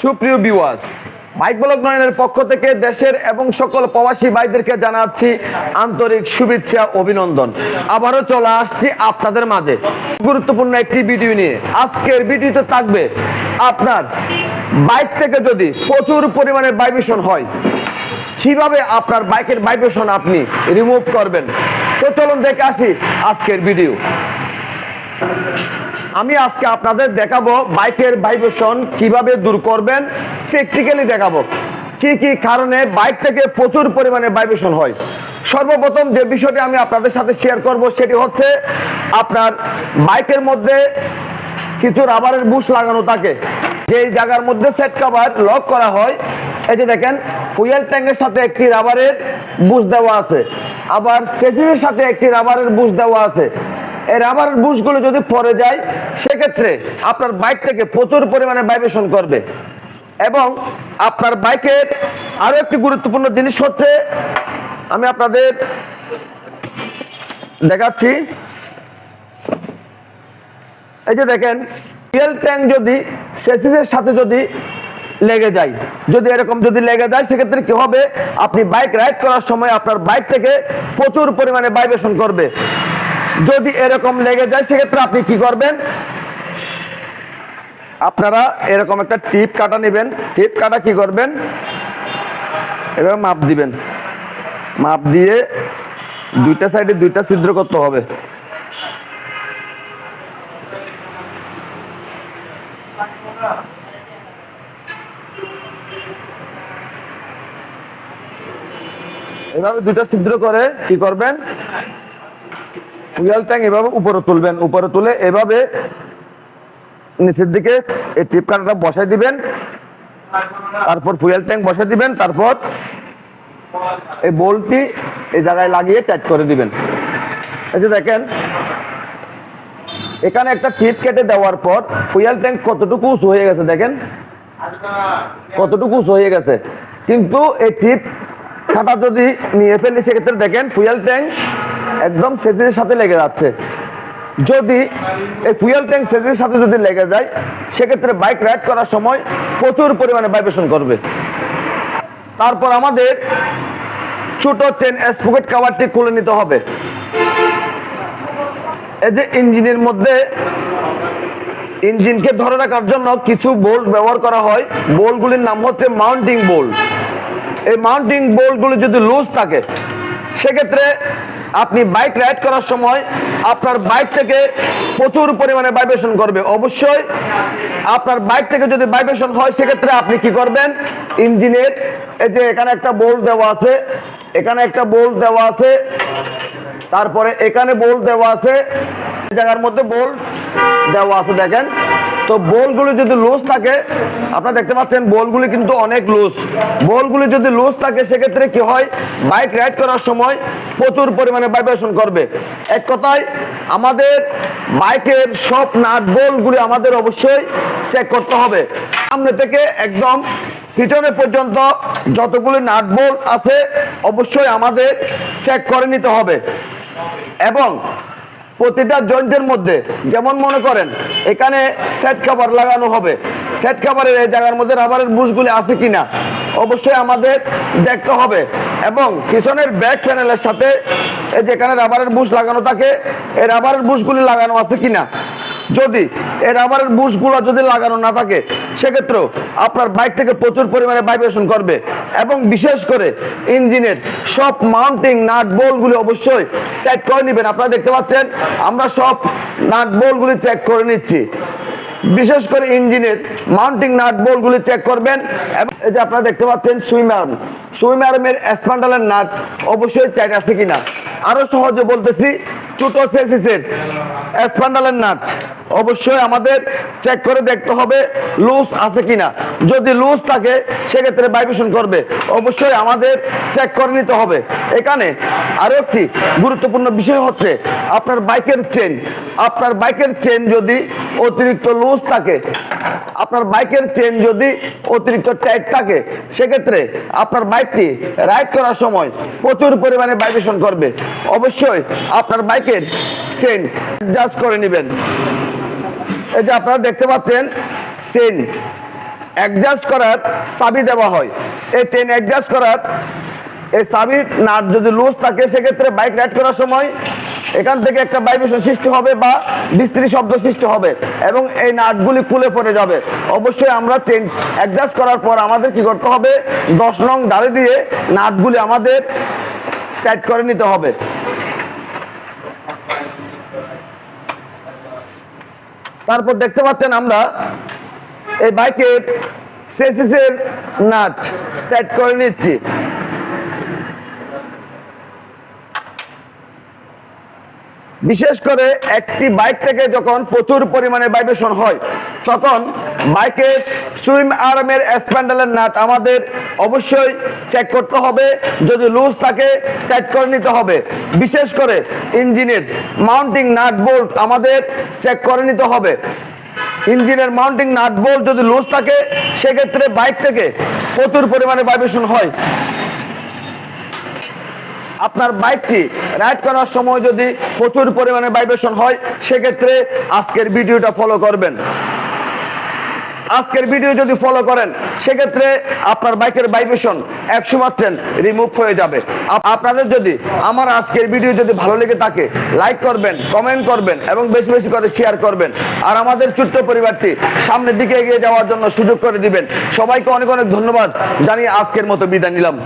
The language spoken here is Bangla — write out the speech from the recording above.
সুপ্রিয় বিওয়াস বাইক ব্লক নয়নের পক্ষ থেকে দেশের এবং সকল প্রবাসী ভাইদেরকে জানাচ্ছি আন্তরিক শুভেচ্ছা, অভিনন্দন। আবারও চলে আসছি আপনাদের মাঝে। গুরুত্বপূর্ণ একটি ভিডিও নিয়ে। আজকের ভিডিওতে থাকবে আপনার বাইক থেকে যদি প্রচুর পরিমাণে বাইবেশন হয়, কীভাবে আপনার বাইকের বাইবেশন আপনি রিমুভ করবেন? তো চলুন দেখে আসি আজকের ভিডিও আমি আজকে আপনাদের দেখাবো বাইকের ভাইব্রেশন কীভাবে দূর করবেন প্র্যাকটিক্যালি দেখাবো। কি কি কারণে বাইক থেকে প্রচুর পরিমাণে ভাইব্রেশন হয়। সর্বপ্রথম যে বিষয়টি আমি আপনাদের সাথে শেয়ার করব সেটি হচ্ছে আপনার বাইকের মধ্যে কিছু রাবারের বুশ লাগানো থাকে। যেই জায়গার মধ্যে সেট কভার লক করা হয়, এই যে দেখেন ফুয়েল ট্যাঙ্কের সাথে একটি রাবারের বুশ দেওয়া আছে। আবার সেসিনের সাথে একটি রাবারের বুশ দেওয়া আছে। এই রাবারের বুশগুলো যদি পরে যায়, সেক্ষেত্রে আপনার বাইক থেকে প্রচুর পরিমাণে ভাইব্রেশন করবে। এবং আপনার বাইকের আরও একটি গুরুত্বপূর্ণ জিনিস হচ্ছে, আমি আপনাদের দেখাচ্ছি। এই যে দেখেন ফুয়েল ট্যাঙ্ক যদি সেসিসের সাথে যদি লেগে যায়, যদি এরকম যদি লেগে যায়, সেক্ষেত্রে কি হবে? আপনি বাইক রাইড করার সময় আপনার বাইক থেকে প্রচুর পরিমাণে ভাইব্রেশন করবে। যদি এরকম লেগে যায়, সেক্ষেত্রে আপনি কি করবেন? আপনারা এরকম একটা টিপ কাটা নেবেন। টিপ কাটা কি করবেন? এবার মাপ দিবেন। মাপ দিয়ে দুইটা সাইডে দুইটা ছিদ্র করতে হবে। এভাবে দুইটা ছিদ্র করে কি করবেন? ফুয়েল ট্যাঙ্ক এভাবে উপরে তুলবেন, উপরে তুলে এভাবে নিচের দিকে এই টিপ কাটাটা বসাই দিবেন, তারপর ফুয়েল ট্যাঙ্ক বসাই দিবেন, তারপর এই বোল্টটি এই জায়গায় লাগিয়ে টাইট করে দিবেন। এই যে দেখেন, এখানে একটা টিপ কেটে দেওয়ার পর ফুয়েল ট্যাঙ্ক কতটুকু উঁচু হয়ে গেছে দেখেন, কতটুকু উঁচু হয়ে গেছে। কিন্তু এই টিপ কাটা যদি নিয়ে ফেলি, সেক্ষেত্রে দেখেন ফুয়েল ট্যাঙ্ক একদম সেচের সাথে লেগে যাচ্ছে। যদি এই ফুয়েল ট্যাঙ্ক সেচের সাথে যদি লেগে যায়, সেক্ষেত্রে বাইক রাইড করার সময় প্রচুর পরিমাণে ভাইব্রেশন করবে। তারপর আমাদের ছোট চেন স্পকেট কাভারটি খুলে নিতে হবে। এই যে ইঞ্জিনের মধ্যে ইঞ্জিনকে ধরে রাখার জন্য কিছু বোল্ট ব্যবহার করা হয়। বোল্টগুলির নাম হচ্ছে মাউন্টিং বোল্ট এই মাউন্টিং বোল্টগুলি যদি লুজ থাকে, সেক্ষেত্রে আপনি বাইক রাইড করার সময় আপনার বাইক থেকে প্রচুর পরিমাণে ভাইব্রেশন করবে। অবশ্যই আপনার বাইক থেকে যদি ভাইব্রেশন হয়, সেক্ষেত্রে আপনি কি করবেন? ইঞ্জিনের এই যে এখানে একটা বোল্ট দেওয়া আছে, এখানে একটা বোল্ট দেওয়া আছে, তারপরে এখানে বোল্ট দেওয়া আছে জায়গার মধ্যে বোল্ট দেওয়া আছে, দেখেন। তো বোলগুলি যদি লুজ থাকে, আপনারা দেখতে পাচ্ছেন বোলগুলি কিন্তু অনেক লুজ বোলগুলি যদি লুজ থাকে, সেক্ষেত্রে কি হয়? বাইক রাইড করার সময় প্রচুর পরিমাণে ভাইব্রেশন করবে। এক কথায়, আমাদের বাইকের সব নাট বোলগুলি আমাদের অবশ্যই চেক করতে হবে। সামনে থেকে একদম পিছনে পর্যন্ত যতগুলি নাট বোল্ট আছে, অবশ্যই আমাদের চেক করে নিতে হবে। এবং প্রতিটা জয়েন্টের মধ্যে, যেমন মনে করেন, এখানে সেট কাভার লাগানো হবে। সেট কাভারের এই জায়গার মধ্যে রাবারের বুশগুলি আছে কি না অবশ্যই আমাদের দেখতে হবে। এবং পিছনের ব্যাক প্যানেলের সাথে যেখানে রাবারের বুশ লাগানো থাকে, এই রাবারের বুশগুলি লাগানো আছে কিনা? যদি এই রাবারের বুশগুলো যদি লাগানো না থাকে, সেক্ষেত্রেও আপনার বাইক থেকে প্রচুর পরিমাণে ভাইব্রেশন করবে। এবং বিশেষ করে ইঞ্জিনের সব মাউন্টিং নাট বোলগুলি অবশ্যই চেক করে নেবেন। আপনারা দেখতে পাচ্ছেন, আমরা সব নাট বোলগুলি চেক করে নিচ্ছি। বিশেষ করে ইঞ্জিনের মাউন্টিং নাট বোলগুলি চেক করবেন। এবং এই যে আপনারা দেখতে পাচ্ছেন সুইম আর্ম। সুইম আর্মের স্প্যান্ডালের নাট অবশ্যই টাইট আছে কিনা। আরও সহজে বলতেছি স্প্যান্ডালের নাট। অবশ্যই আমাদের চেক করে দেখতে হবে লুজ আছে কিনা। যদি লুজ থাকে, সেক্ষেত্রে ভাইব্রেশন করবে। অবশ্যই আমাদের চেক করে নিতে হবে। এখানে আরও একটি গুরুত্বপূর্ণ বিষয় হচ্ছে, আপনার বাইকের চেন আপনার বাইকের চেন যদি অতিরিক্ত লুজ থাকে আপনার বাইকের চেন যদি অতিরিক্ত টাইট থাকে, সেক্ষেত্রে আপনার বাইকটি রাইড করার সময় প্রচুর পরিমাণে ভাইব্রেশন করবে। অবশ্যই আপনার বাইকের চেন অ্যাডজাস্ট করে নেবেন। এই যে আপনারা দেখতে পাচ্ছেন চেন অ্যাডজাস্ট করার চাবি দেওয়া হয়। এই ট্রেন অ্যাডজাস্ট করার, এই চাবির নাট যদি লুজ থাকে, সেক্ষেত্রে বাইক রাইড করার সময় এখান থেকে একটা ভাইব্রেশন সৃষ্টি হবে বা বিস্তৃতি শব্দ সৃষ্টি হবে এবং এই নাটগুলি খুলে পড়ে যাবে। অবশ্যই আমরা চেন অ্যাডজাস্ট করার পর আমাদের কি করতে হবে? দশ নং ডালে দিয়ে নাটগুলি আমাদের টাইট করে নিতে হবে। তারপর দেখতে পাচ্ছেন আমরা এই বাইকের সেসিসের নাট টাইট করে নিচ্ছি। বিশেষ করে একটি বাইক থেকে যখন প্রচুর পরিমাণে ভাইব্রেশন হয়, তখন বাইকের সুইম আর্মের স্প্যান্ডেলের নাট আমাদের অবশ্যই চেক করতে হবে। যদি লুজ থাকে টাইট করে নিতে হবে। বিশেষ করে ইঞ্জিনের মাউন্টিং নাট বোল্ট আমাদের চেক করে নিতে হবে। ইঞ্জিনের মাউন্টিং নাট বোল্ট যদি লুজ থাকে, সেক্ষেত্রে বাইক থেকে প্রচুর পরিমাণে ভাইব্রেশন হয়। আপনার বাইকটি রাইড করার সময় যদি প্রচুর পরিমাণে ভাইব্রেশন হয়, সেক্ষেত্রে আজকের ভিডিওটা ফলো করবেন। আজকের ভিডিও যদি ফলো করেন, সেক্ষেত্রে আপনার বাইকের ভাইব্রেশন একশো পার্সেন্ট রিমুভ হয়ে যাবে। আপনাদের যদি আমার আজকের ভিডিও যদি ভালো লেগে থাকে লাইক করবেন কমেন্ট করবেন এবং বেশি বেশি করে শেয়ার করবেন। আর আমাদের ছোট্ট পরিবারটি সামনের দিকে এগিয়ে যাওয়ার জন্য সুযোগ করে দিবেন। সবাইকে অনেক অনেক ধন্যবাদ। জানিয়ে আজকের মতো বিদায় নিলাম।